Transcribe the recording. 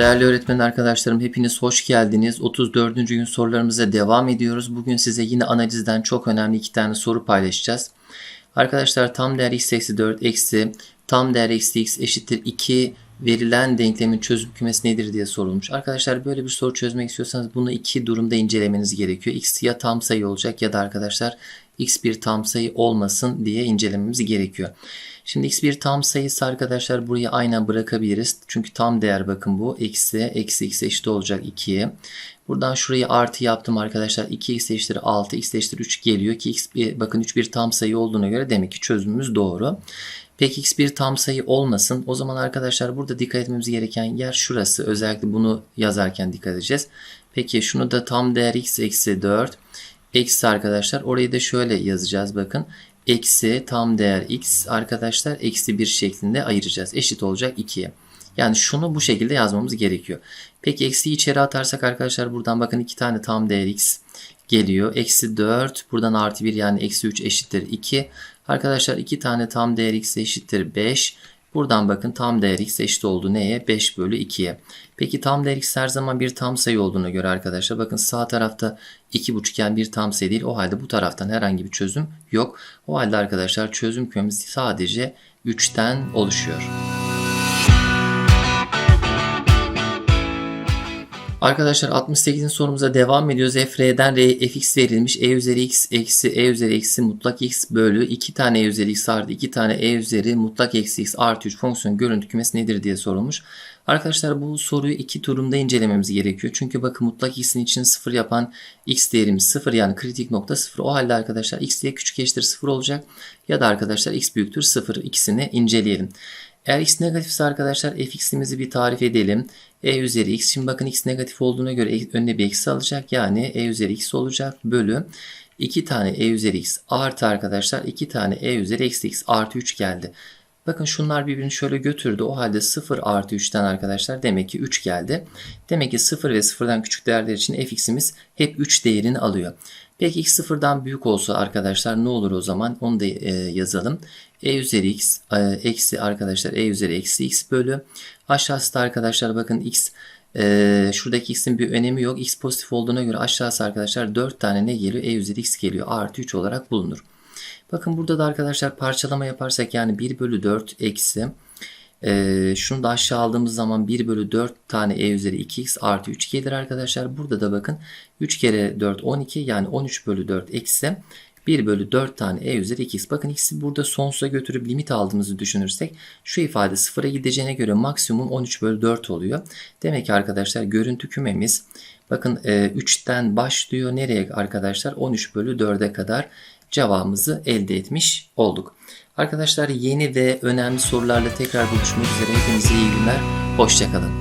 Değerli öğretmen arkadaşlarım hepiniz hoş geldiniz. 34. gün sorularımıza devam ediyoruz. Bugün size yine analizden çok önemli iki tane soru paylaşacağız. Arkadaşlar tam değer x eksi 4 eksi tam değer eksi x eşittir 2 verilen denklemin çözüm kümesi nedir diye sorulmuş. Arkadaşlar böyle bir soru çözmek istiyorsanız bunu iki durumda incelemeniz gerekiyor. x ya tam sayı olacak ya da arkadaşlar x bir tam sayı olmasın diye incelememiz gerekiyor. Şimdi x bir tam sayısı arkadaşlar burayı aynen bırakabiliriz. Çünkü tam değer bakın bu. Eksi, eksi x eşit olacak 2'ye. Buradan şurayı artı yaptım arkadaşlar. 2x eşittir 6, x eşittir 3 geliyor ki x bir, bakın 3 bir tam sayı olduğuna göre demek ki çözümümüz doğru. Peki x bir tam sayı olmasın. O zaman arkadaşlar burada dikkat etmemiz gereken yer şurası. Özellikle bunu yazarken dikkat edeceğiz. Peki şunu da tam değer x eksi 4 eksi arkadaşlar orayı da şöyle yazacağız bakın. Eksi tam değer x arkadaşlar eksi 1 şeklinde ayıracağız. Eşit olacak 2'ye. Yani şunu bu şekilde yazmamız gerekiyor. Peki eksiyi içeri atarsak arkadaşlar buradan bakın 2 tane tam değer x geliyor. Eksi 4 buradan artı 1 yani eksi 3 eşittir 2. Arkadaşlar 2 tane tam değer x eşittir 5. Buradan bakın tam değer x eşit oldu neye? 5 bölü 2'ye. Peki tam değer x her zaman bir tam sayı olduğuna göre arkadaşlar bakın sağ tarafta 2,5 iken bir tam sayı değil. O halde bu taraftan herhangi bir çözüm yok. O halde arkadaşlar çözüm kümemiz sadece 3'ten oluşuyor. Arkadaşlar 68. sorumuza devam ediyoruz. f r'den fx verilmiş. e üzeri x eksi e üzeri eksi mutlak x bölü 2 tane e üzeri x artı 2 tane e üzeri mutlak eksi x artı 3 fonksiyon görüntü kümesi nedir diye sorulmuş. Arkadaşlar bu soruyu iki turumda incelememiz gerekiyor. Çünkü bakın mutlak x'in için 0 yapan x değerimiz 0 yani kritik nokta 0. O halde arkadaşlar x diye küçük eşittir 0 olacak. Ya da arkadaşlar x büyüktür 0 ikisini inceleyelim. Eğer x negatifse arkadaşlar fx'imizi bir tarif edelim. e üzeri x. Şimdi bakın x negatif olduğuna göre önüne bir eksi alacak. Yani e üzeri x olacak. Bölü 2 tane e üzeri x artı arkadaşlar 2 tane e üzeri eksi x artı 3 geldi. Bakın şunlar birbirini şöyle götürdü. O halde 0 artı 3'ten arkadaşlar demek ki 3 geldi. Demek ki 0 ve 0'dan küçük değerler için fx'imiz hep 3 değerini alıyor. Peki x sıfırdan büyük olsa arkadaşlar ne olur o zaman? Onu da e, yazalım. e üzeri x e, eksi arkadaşlar e üzeri eksi x bölü. Aşağısı da arkadaşlar bakın x e, şuradaki x'in bir önemi yok. x pozitif olduğuna göre aşağısı arkadaşlar 4 tane ne geliyor? e üzeri x geliyor. Artı 3 olarak bulunur. Bakın burada da arkadaşlar parçalama yaparsak yani 1 bölü 4 eksi ee, şunu da aşağı aldığımız zaman 1 bölü 4 tane e üzeri 2x artı 3 gelir arkadaşlar. Burada da bakın 3 kere 4 12 yani 13 bölü 4 eksi 1 bölü 4 tane e üzeri 2x. Bakın x'i burada sonsuza götürüp limit aldığımızı düşünürsek şu ifade sıfıra gideceğine göre maksimum 13 bölü 4 oluyor. Demek ki arkadaşlar görüntü kümemiz bakın e, 3'ten başlıyor. Nereye arkadaşlar? 13 bölü 4'e kadar cevabımızı elde etmiş olduk. Arkadaşlar yeni ve önemli sorularla tekrar buluşmak üzere. Hepinize iyi günler. Hoşçakalın.